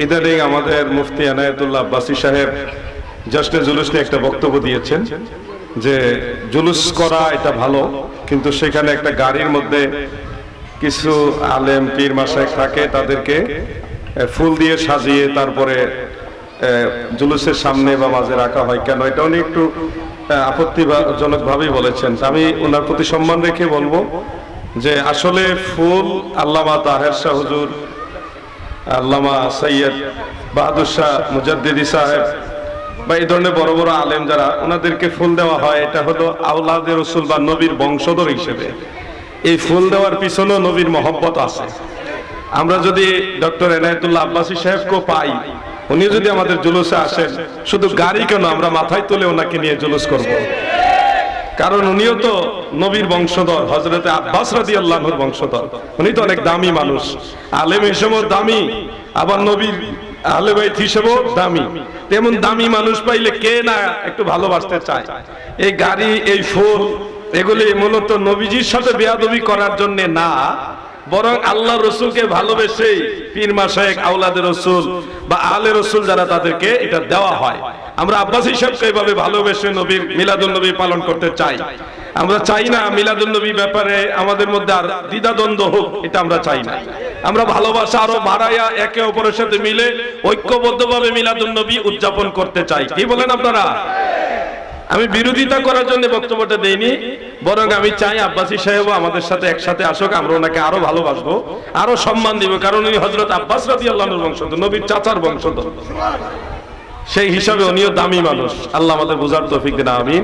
ইদানিং আমাদের মুফতি এনায়েতুল্লাহ আব্বাসী সাহেব জাস্টে জুলুস নিয়ে একটা বক্তব্য দিয়েছেন যে জুলুস করা এটা ভালো, কিন্তু সেখানে একটা গাড়ির মধ্যে কিছু আলেম পীর মাসায় থাকে, তাদেরকে ফুল দিয়ে সাজিয়ে তারপরে জুলুসের সামনে বা মাঝে রাখা হয়। কেন? এটা উনি একটু আপত্তিজনক ভাবেই বলেছেন। আমি ওনার প্রতি সম্মান রেখে বলব যে আসলে ফুল আল্লামা তাহের শাহ হুজুর আল্লামা সৈয়দ বাহাদুর শাহ মুজাদ্দিদি সাহেব বা এই ধরনের বড় বড় আলেম যারা, ওনাদেরকে ফুল দেওয়া হয়। এটা হলো আউলাদের রসুল বা নবীর বংশধর হিসেবে। এই ফুল দেওয়ার পিছনেও নবীর মহব্বত আছে। আমরা যদি ডক্টর এনায়তুল্লাহ আব্বাসী সাহেবকে পাই উনি যদি আমাদের জুলুসে আসেন, শুধু গাড়ি কেন আমরা মাথায় তুলে ওনাকে নিয়ে জুলুস করব। কারণ উনিও তো নবীর বংশধর হজরতে আব্বাস রাজি আল্লাহর বংশধর। উনি তো অনেক দামি মানুষ। আলেম হিসেবেও দামি, আবার নবীর আলেবাইত হিসেবেও দামি। তেমন দামি মানুষ পাইলে কে না একটু ভালোবাসতে চায়? এই গাড়ি, এই ফুল এগুলি মূলত নবীজির সাথে বেয়াদবি করার জন্য না বরং আল্লাহ রসুলকে ভালোবেসে পীর মাসায়েক আউলাদে রসুল বা আলে রসুল যারা তাদেরকে এটা দেওয়া হয়। আমরা আব্বাস হিসাবকে এভাবে ভালোবেসে নবীর মিলাদুল নবী পালন করতে চাই। আমরা চাই না মিলাদুল নবী ব্যাপারে আমাদের মধ্যে আর দ্বিধাদ্বন্দ্ব হোক, এটা আমরা চাই না। আমরা ভালোবাসা আরও বাড়াইয়া একে অপরের সাথে মিলে ঐক্যবদ্ধভাবে মিলাদুল নবী উদযাপন করতে চাই। কি বলেন আপনারা? আমি বিরোধিতা করার জন্য বক্তব্যটা দেইনি। বরং আমি চাই আব্বাসী সাহেব আমাদের সাথে একসাথে আসুক, আমরা ওনাকে আরও ভালোবাসবো, আরও সম্মান দিব, কারণ উনি হজরত আব্বাস রাজি আল্লাহর বংশধর, নবীর চাচার বংশধর। সেই হিসাবে উনিও দামি মানুষ। আল্লাহ আমাদের বুঝার তৌফিক দিন, আমিন।